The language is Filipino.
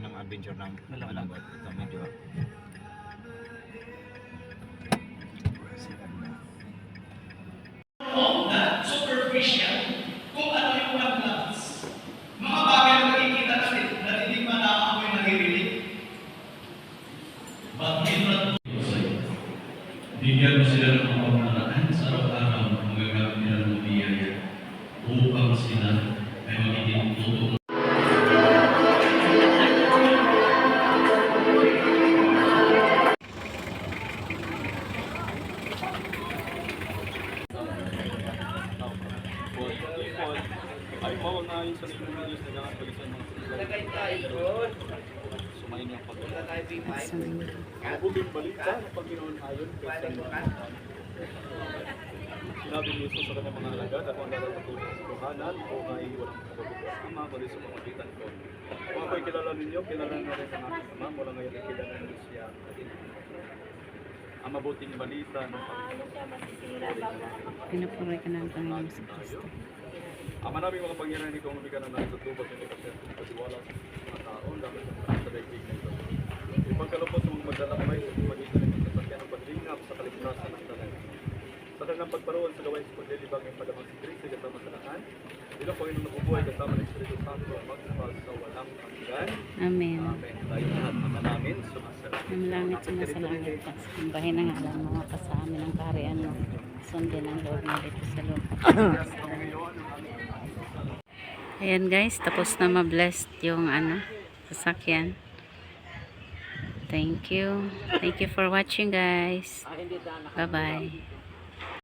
tayo ng adventure ng malambot. Ito medyo superficial kung ano yung langgams. Mga bagay na nakikita natin, natitigman na amoy naririnig. Bakit na Bigyan mo sila ng mga pamamaraan sa araw-araw na magagamit nila ng biyaya upang sila ay magiging totoo ay mo na yung sa mga news na ganang pag mga sumayin yung pag Mabuting balita na Panginoon ayon kay Sinabi ni Jesus sa kanyang mga alagad, ako ang lalapatuloy sa tuhanan o ay walang kapagutas ama, bali sa pamagitan ko. Kung ako'y kilala ninyo, kilala na rin ang aking ama, mula ngayon ay kilala ninyo siya. Ang mabuting balita ng Panginoon. Pinupuri ka ng Panginoon sa Kristo. Ama namin mga pangyarihan ang bigyan na natutubos ng ng pasiwala sa mga tao. Dahil sa sa daigdig na ito. Ipagkalupot sa mga magdalakbay sa pamagitan ng sasakyan ng paglingap sa kaligtasan ng tanan. Kanilang pagparoon sa gawain sa paglilibang ng padamang si Kristo kasama sa lahat, ilo po yung nabubuhay kasama ng Espiritu Santo ang magpapal sa walang hanggan. Amen. Amen. Tayo lahat mga namin sumasalamat. Ang langit sumasalangit ka. Sambahin ang alam mo mga kasama ng kaharian mo. Sundin ang Lord na dito sa lupa. Ayan guys, tapos na ma-blessed yung ano, sasakyan. Thank you. Thank you for watching guys. Bye-bye.